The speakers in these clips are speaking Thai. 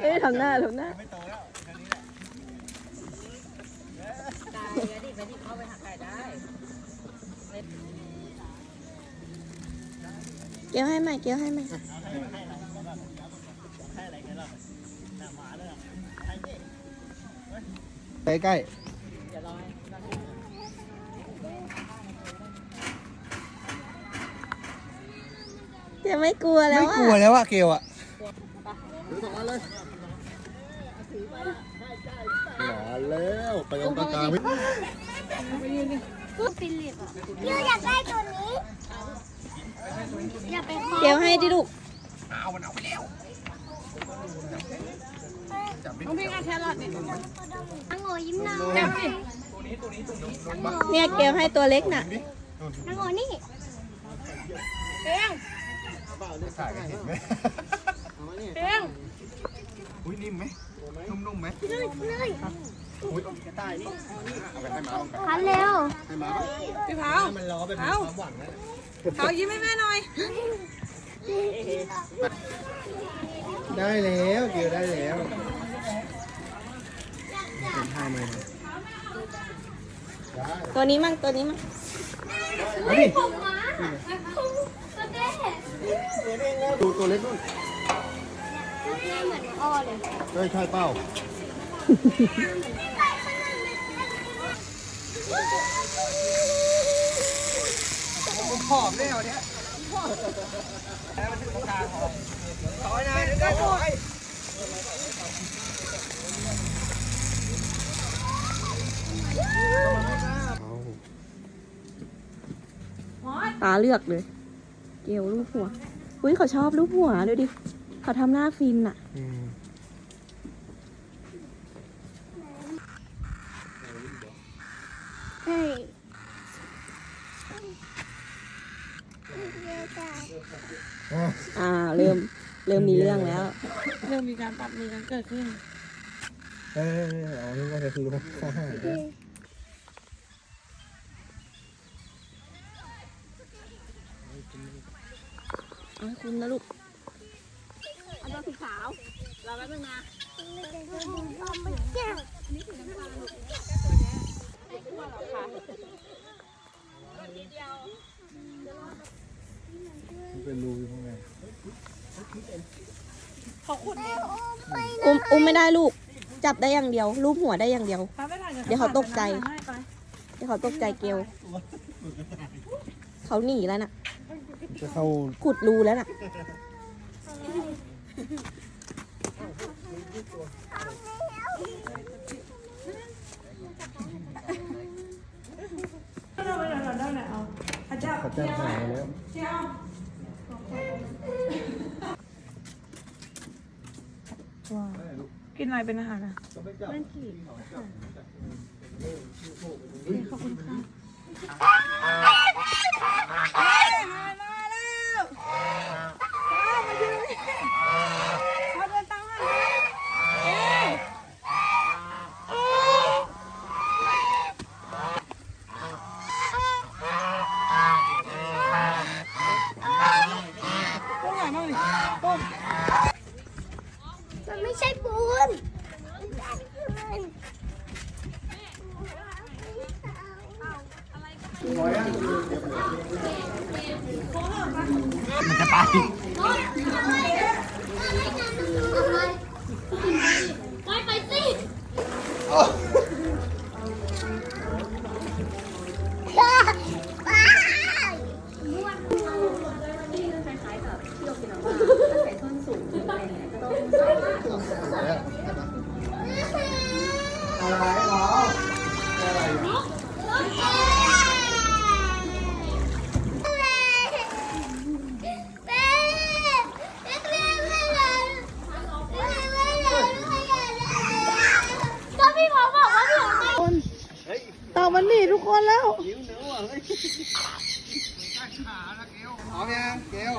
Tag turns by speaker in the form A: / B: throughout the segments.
A: เอ้ยทำหน้าทำหน้า
B: ไม่โตแล้วแค่นี้แหละ
C: ได้แล้วดิไปที่เข้าไปหาไก่ได้
A: เกี่ยวให้ใหม่เกี่ยวให้ใหม่
B: เอาให้ให้อะไรก็แบบให้อะไรกันล่ะหน้าหมาเลยอะให้ดิใกล้
C: เดี๋ยวรอให้นั่ง
A: เกี่ยวไม่กลัว
B: ๆ
A: แล้ว
B: ไม่
A: อะ
B: กลัวแล้วอะเกลอะถือสองอันเลยหมา แล้วไปตรงกลางๆไม่
D: ฟิลิปอะพี่อยากได้ตัวนี้อยากไปค
A: เกี่ยวให้ดิลูก
B: เอามันเอาไปแล้ว
D: น้องพี่กับแครอทเนี่ยอังโงยิ้มหน้า
A: เนี่ยเกี่ยวให้ตัวเล็กน่ะ
D: อังโงนี่
B: ถ่ายกันเห็นไหม
D: เพียง
B: อุ้ยนิ่มไหมนุ่มๆไหม
D: เลยเลย
B: อุ้ยกระต่ายนี่เอาไปให้หมาลองกัน
D: เร็ว
C: พี่เผา
B: มันรอไปเป็นควาหวัง
C: เผายิ้มให้แม่หน่อย
B: ได้แล้วเกลได้แล้วเป็นท่าไหมนะ
A: ตัวนี้มั่งตัวนี้มั่ง
B: เอาดิ
D: ผมมาตัวเด้
B: ดูตัวเล็กนู่น
D: ตัวเด้เหมือนอ้อเลย
B: เฮ้ยใช่เป้า ผอมได้เหรอเนี่ยแล้วมันถึงตาหอมถอยนะเดี๋ยวได้ถอย
A: ตาเลือกเลย เกียวรูปหัว อุ้ยเขาชอบรูปหัวดูดิ เขาทำหน้าฟินอะ
D: เฮ้ย
A: อ่าเริ่มเริ่มมีเรื่องแล้ว
C: เริ่มมีการปรับมือกันเกิดขึ้น
B: เออเอานี่ก็จะคือข้อห้า
A: เอาให้คุณนะลูก
D: อันตัวสีขาวรอแป๊บนึงนะ ไม่แก้ว
B: เป็นรูอยู่ข้างใน
A: อุ้มอุ้มไม่ได้ลูก จับได้อย่างเดียว รูปหัวได้อย่างเดียว
C: ไปไม่ทัน
A: เดี๋ยวเขาตกใจ
C: ให้ไป
A: เดี๋ยวเขาตกใจเกลเขาหนีแล้วน่ะ
B: จะเข้า
A: ขุดรูแล้วน่ะ
C: เราไปเราได้ไหนเอาอาจารย์
B: เขาแจ้งหายแล้ว
C: เจ้าว้าวกินอะไรเป็นอาหารอะขอบคุณค่ะ ก็
D: พี่พอบอกว่าพี่ไม่
C: เต่ามันหนีทุกคนแล้ว
B: พร้อมยังเกล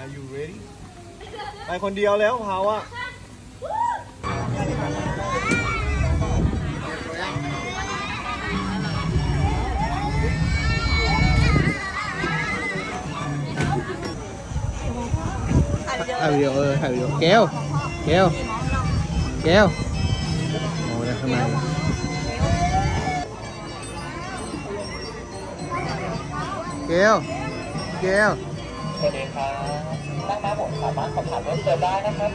B: Are you ready ไปคนเดียวแล้วเผาอะายวิดีโอเออถ่ายวิดีโอเกลเกลเกลโอ้ยข้างในเกลเกล
E: สวัสดีครับนั่งม้าผมสามารถสอบถามเพิ่มเติมได้นะครับ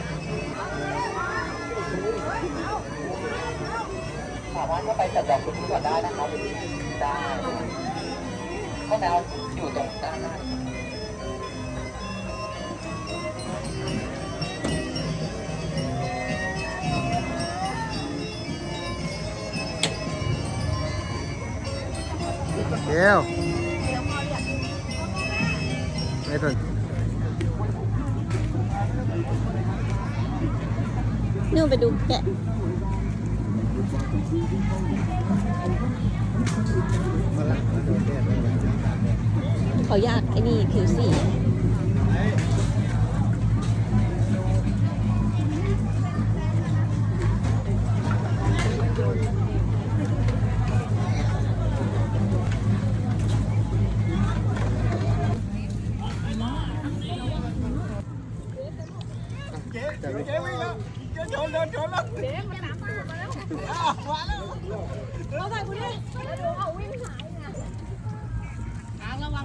E: สามารถเข้าไปจับจองพื้นที่ก่อนได้นะครับ ได้ห้องน้ำอยู่ตรงด้านหน้า
B: เกลไม่สน
A: นู่นไปดูแกะเขาอยากไอ้นี่ผิวสี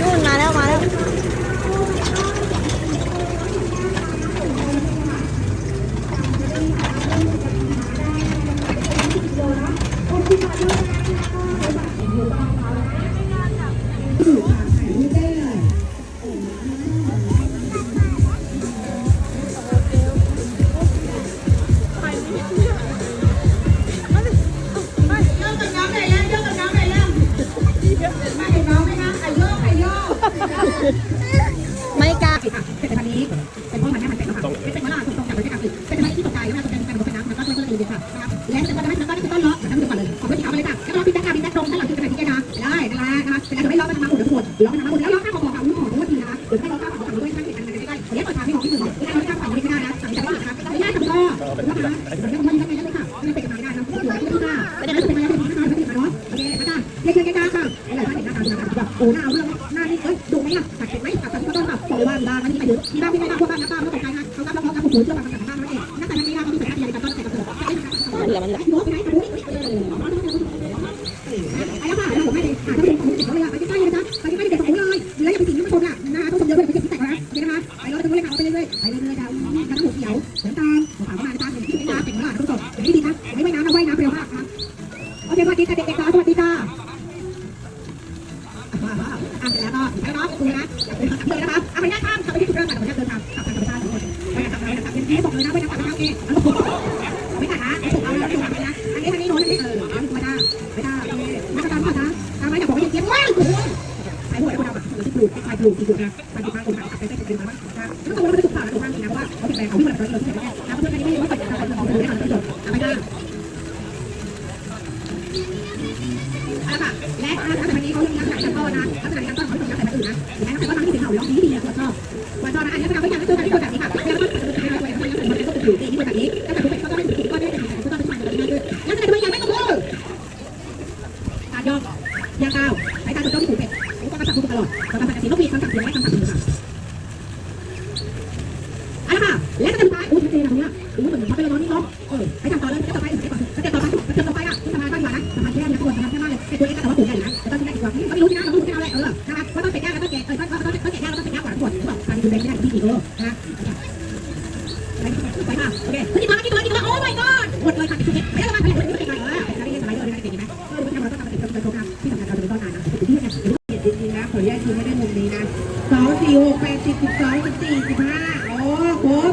A: นู่น
F: เราพี่แจ๊คค่ะพี่แจ๊คตรงให้เราคือขนที่แกนะได้ได้นะคะเป็นการไม่ล้อมันมาหมดทั้งหมดล้อมันมาหมดแล้วล้อข้างของของลูกของด้วยทีนะคะหรือให้ล้อข้างของของด้วยข้างติดกันใกล้ๆเดี๋ยวเปิดทางให้ของที่อื่นไม่ได้ล้อข้างของไม่ได้นะสั่งจากว่านะคะไม่ได้ทำก็นะคะแล้วก็มันยังไงนั่นเลยค่ะไม่เป็นมาไม่ได้นะผู้ป่วยที่ค่ะไม่ได้เป็นมาไม่ได้เป็นมาเนาะโอเคอาจารย์เรียกเชิญแกค่ะอะไรท่านเห็นหน้าตาดีนะคะโอ้หน้าเอาเรื่องหน้านี่เอ้ยดูไหมล่ะตัดเสร็จไหมตัดเสร็จก็ต้องแบบบอกเลยว่าบ้านนั้นที่ไปอยู่ที่บ้านไม่ได้บ้านพวกบ้านน้ำบ้าไม่ต้องตกใจนะเขาก็ต้องเขาผู้เชื่อมันกับบ้านนั่นเองหนักแต่นั้นนี่นะเขามีสัญญาณการต้อนรับกับตัว
A: มันเหลือ
F: มันเหลือไอ้หัวำอ่ที่ปลูกที่ใครปลูกที่ปลูกนะใครปลูกมาคนขับไปใกล้ๆเป็นมาบ้างนะแล้วตัวเราไม่ได้ถูกผ่านถูกผ่านนะว่าเขาเป็นแรงเขาวิ่งมาเราที่ไหนนะเพื่อนๆนี่ไม่ว่าเปิดการของเราไม่ทำประโยชน์ไม่ได้เอาค่ะและถ้าแต่วันนี้เขายังยังใส่กันต่อนะลักษณะการต้อนเขาไม่ต้องใส่แบบอื่นนะและถ้าแต่ว่าทำที่ถึงเขาร้องดีดีนะชอบวันต่อนะอันนี้ก็ทำให้ยังไม่เจอกันที่คนแบบนี้ค่ะแล้วก็ทำให้เราเป็นคนเป็นคนอยู่ที่ ดูแลไม่ได้ที่ดีเออนะไปค่ะโอเคพฤติกรรมที่ตัวนี้ก็โอ้ my god หมดเลยค่ะชุดนี้ไม่ได้มาผลิตไม่ได้มาเออจะได้เรียนสมัยเออได้เด็กนะเออรู้ไหมเราต้องทำเป็นเป็นโปรแกรมที่สำคัญเราจะเป็นต้นนานนะที่เนี่ยจริงๆนะขออนุญาตคือไม่ได้มุมนี้นะสองสี่หกแปดสิบสิบสองสิบสี่สิบห้าโอ้ครบ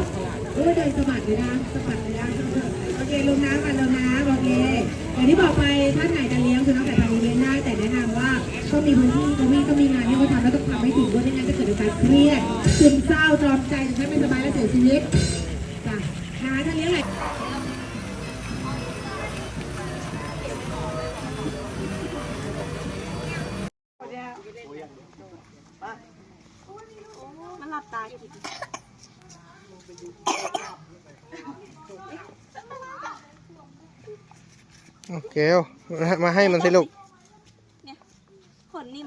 F: เออเดินสะบัดเลยนะสะบัดเลยนะโอเค ถ้าเลี้ยงหนมันหลับตา
B: อยู่โอเคเอา
G: มาให้มันสิลูก ขนนิ่ม